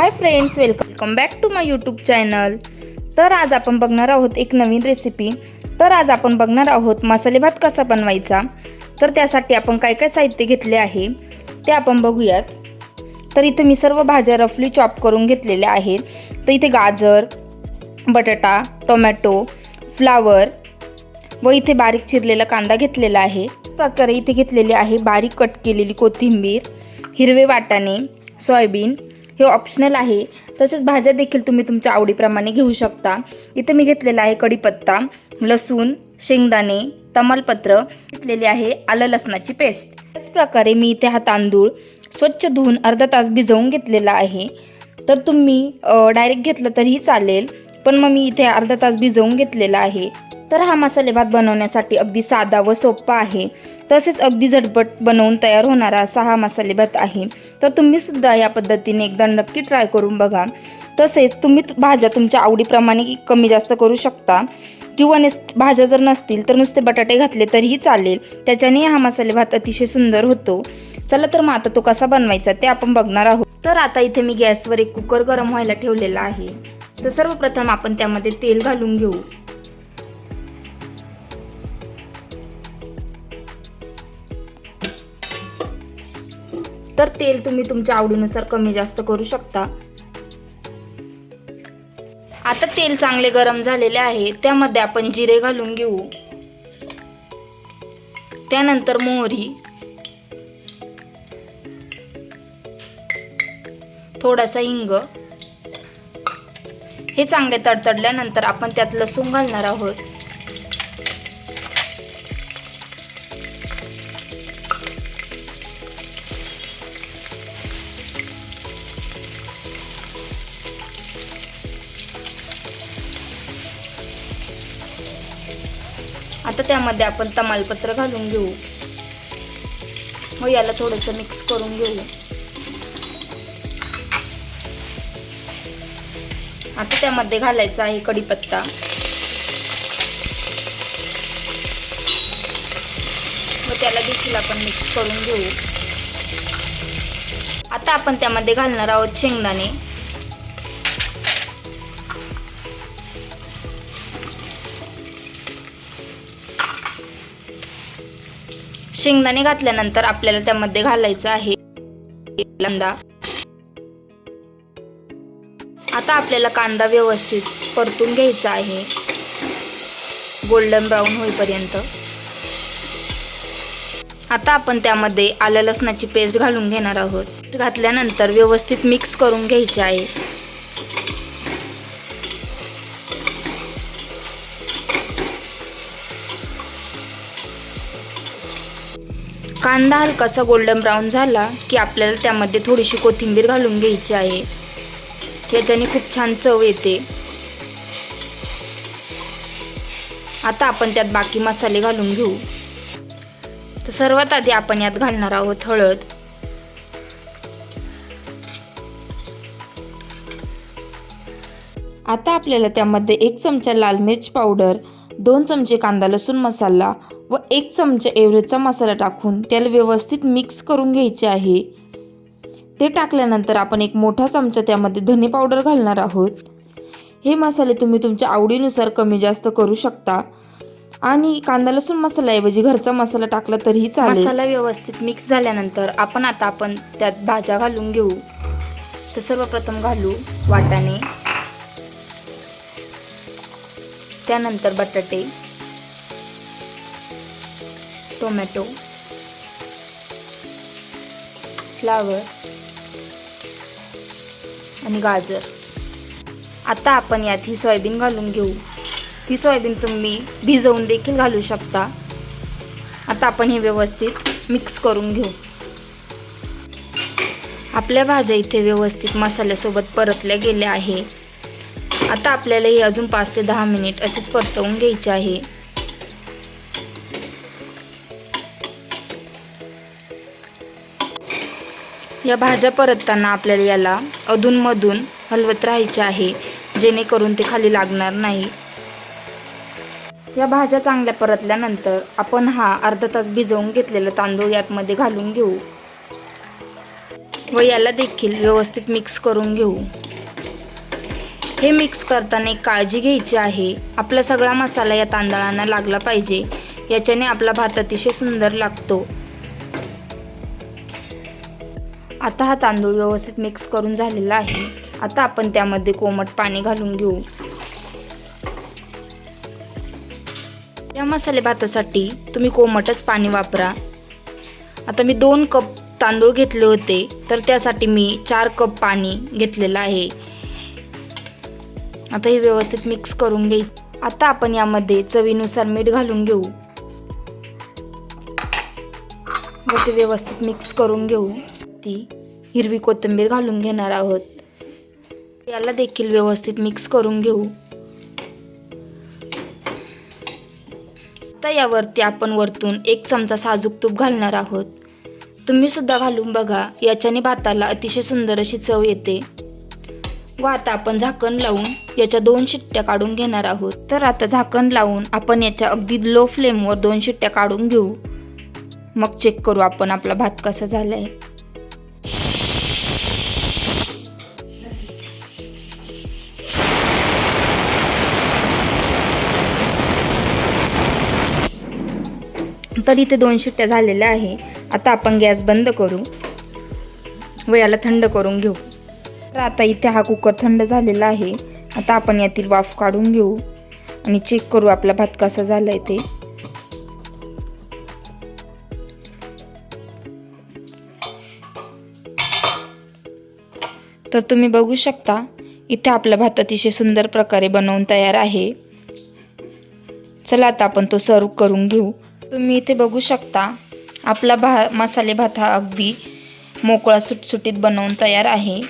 Hi friends welcome back to my YouTube channel तर आज आपण बघणार आहोत एक नवीन रेसिपी तर आज आपण बघणार आहोत मसाले भात कसा बनवायचा. तर त्यासाठी आपण काय काय साहित्य घेतले आहे ते आपण बघूयात. तर इथे मी सर्व भाज्या रफली चॉप करून घेतलेल्या आहेत. तर इथे गाजर बटाटा टोमॅटो फ्लावर व इथे बारीक चिरलेला कांदा घेतलेला आहे. प्रकारे इथे घेतलेली आहे बारीक कट केलेली कोथिंबीर हिरवे वाटाणे सोयाबीन हे ऑप्शनल आहे. तसेच भाज्या देखील तुम्ही तुमच्या आवडीप्रमाणे घेऊ शकता. इथे मी घेतलेला आहे कढीपत्ता लसूण शेंगदाणे तमालपत्र घेतलेले आहे आलं लसणाची पेस्ट त्याच प्रकारे मी इथे हा तांदूळ स्वच्छ धुवून अर्धा तास भिजवून घेतलेला आहे. तर तुम्ही डायरेक्ट घेतलं तरीही चालेल. पण मग मी इथे अर्धा तास भिजवून घेतलेला आहे. तर हा मसाले भात बनवण्यासाठी अगदी साधा व सोपा आहे. तसेच अगदी झटपट बनवून तयार होणारा असा हा मसाले भात आहे. तर तुम्ही सुद्धा या पद्धतीने एकदा नक्की ट्राय करून बघा. तसेच तुम्ही भाज्या तुमच्या आवडीप्रमाणे कमी जास्त करू शकता. किंवा नस भाज्या जर नसतील तर नुसते बटाटे घातले तरीही चालेल. त्याच्याने हा मसाले भात अतिशय सुंदर होतो. चला तर मग आता तो कसा बनवायचा ते आपण बघणार आहोत. तर आता इथे मी गॅसवर एक कुकर गरम व्हायला ठेवलेला आहे. तर सर्वप्रथम आपण त्यामध्ये तेल घालून घेऊ. तर तेल तुम्ही तुमच्या आवडीनुसार कमी जास्त करू शकता. आता तेल चांगले गरम झालेले आहे त्यामध्ये आपण जिरे घालून घेऊ. त्यानंतर मोहरी. थोडासा हिंग. हे चांगले तडतडल्यानंतर आपण त्यात लसूण घालणार आहोत. आता त्यामध्ये आपण तमालपत्र घालून घेऊ. मग याला थोडंसं मिक्स करून घेऊ. आता त्यामध्ये घालायचा आहे कढीपत्ता. व त्याला देखील आपण मिक्स करून घेऊ. आता आपण त्यामध्ये घालणार आहोत शेंगदाणे. शेंगदाणे घातल्यानंतर आपल्याला त्यामध्ये घालायचं आहे. कांदा आता आपल्याला कांदा व्यवस्थित परतून घ्यायचा आहे. गोल्डन ब्राऊन होईपर्यंत. आता आपण त्यामध्ये आलं लसणाची पेस्ट घालून घेणार आहोत. घातल्यानंतर व्यवस्थित मिक्स करून घ्यायचे आहे. कांदा हलकासा गोल्डन ब्राऊन झाला की आपल्याला त्यामध्ये थोडीशी कोथिंबीर घालून घ्यायची आहे. याच्याने खूप छान चव येते. आता आपण त्यात बाकी मसाले घालून घेऊ. तर सर्वात आधी आपण यात घालणार आहोत हळद. आता आपल्याला त्यामध्ये एक चमचा लाल मिरच पावडर दोन चमचे कांदा लसूण मसाला व एक चमचा एव्हरेजचा मसाला टाकून त्याला व्यवस्थित मिक्स करून घ्यायचे आहे. ते टाकल्यानंतर आपण एक मोठा चमचा त्यामध्ये धने पावडर घालणार आहोत. हे मसाले तुम्ही तुमच्या आवडीनुसार कमी जास्त करू शकता. आणि कांदा लसूण मसाल्याऐवजी घरचा मसाला टाकला तरीही चालेल. मसाला व्यवस्थित मिक्स झाल्यानंतर आपण आता आपण त्यात भाज्या घालून घेऊ. तर सर्वप्रथम घालू वाटाणे. त्यानंतर बटाटे टोमॅटो फ्लावर आणि गाजर. आता आपण यात ही सोयाबीन घालून घेऊ. ही सोयाबीन तुम्ही भिजवून देखील घालू शकता. आता आपण हे व्यवस्थित मिक्स करून घेऊ. आपल्या भाज्या इथे व्यवस्थित मसाल्यासोबत परतल्या गेल्या आहे आता आपल्याला हे अजून पाच ते दहा मिनिट असेच परतवून घ्यायचे आहे. या भाज्या परतताना आपल्याला याला अधूनमधून हलवत राहायचे आहे जेणेकरून ते खाली लागणार नाही. या भाज्या चांगल्या परतल्यानंतर आपण हा अर्धा तास भिजवून घेतलेला तांदूळ यातमध्ये घालून घेऊ. व याला देखील व्यवस्थित मिक्स करून घेऊ. हे मिक्स करताना एक काळजी घ्यायची आहे. आपला सगळा मसाला या तांदळांना लागला पाहिजे. याच्याने आपला भात अतिशय सुंदर लागतो. आता हा तांदूळ व्यवस्थित मिक्स करून झालेला आहे. आता आपण त्यामध्ये कोमट पाणी घालून घेऊ. या मसाले भातासाठी तुम्ही कोमटच पाणी वापरा. आता मी दोन कप तांदूळ घेतले होते. तर त्यासाठी मी चार कप पाणी घेतलेलं आहे. आता हे व्यवस्थित मिक्स करून घेई आता आपण यामध्ये चवीनुसार मीठ घालून घेऊ. व ते व्यवस्थित मिक्स करून घेऊ. ती हिरवी कोथिंबीर घालून घेणार आहोत. याला देखील व्यवस्थित मिक्स करून घेऊ. आता यावरती आपण वरतून एक चमचा साजूक तूप घालणार आहोत. तुम्ही सुद्धा घालून बघा याच्याने भाताला अतिशय सुंदर अशी चव येते. व आता आपण झाकण लावून याच्या दोन शिट्ट्या काढून घेणार आहोत. तर आता झाकण लावून आपण याच्या अगदी लो फ्लेमवर दोन शिट्ट्या काढून घेऊ. मग चेक करू आपण आपला भात कसा झालाय. तर इथे दोन शिट्ट्या झालेल्या आहे. आता आपण गॅस बंद करू. व याला थंड करून घेऊ. तर आता इथे हा कुकर थंड झालेला आहे. आता आपण यातील वाफ काढून घेऊ आणि चेक करू आपला भात कसा झालाय ते. तर तुम्ही बघू शकता इथे आपला भात अतिशय सुंदर प्रकारे बनवून तयार आहे. चला आता आपण तो सर्व करून घेऊ. तुम्ही इथे बघू शकता आपला भा मसाले भात हा अगदी मोकळा सुटसुटीत बनवून तयार आहे.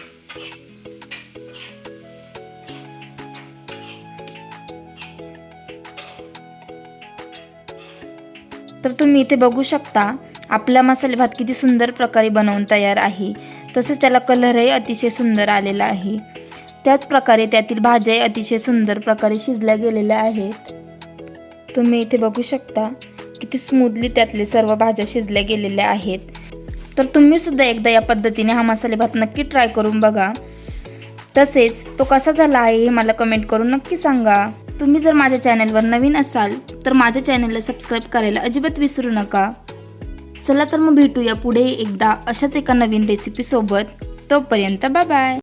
तर तुम्ही इथे बघू शकता आपला मसाले भात किती सुंदर प्रकारे बनवून तयार आहे. तसेच त्याला कलरही अतिशय सुंदर आलेला आहे. त्याच प्रकारे त्यातील भाज्याही अतिशय सुंदर प्रकारे शिजल्या गेलेल्या आहेत. तुम्ही इथे बघू शकता किती स्मूथली त्यातले सर्व भाज्या शिजल्या गेलेल्या आहेत. तर तुम्ही सुद्धा एकदा या पद्धतीने हा मसाले भात नक्की ट्राय करून बघा. तसेच तो कसा झाला आहे हे मला कमेंट करून नक्की सांगा. तुम्ही जर माझ्या चॅनलवर नवीन असाल तर माझ्या चॅनलला सबस्क्राईब करायला अजिबात विसरू नका. चला तर मग भेटूया पुढे एकदा अशाच एका नवीन रेसिपीसोबत तोपर्यंत बाय बाय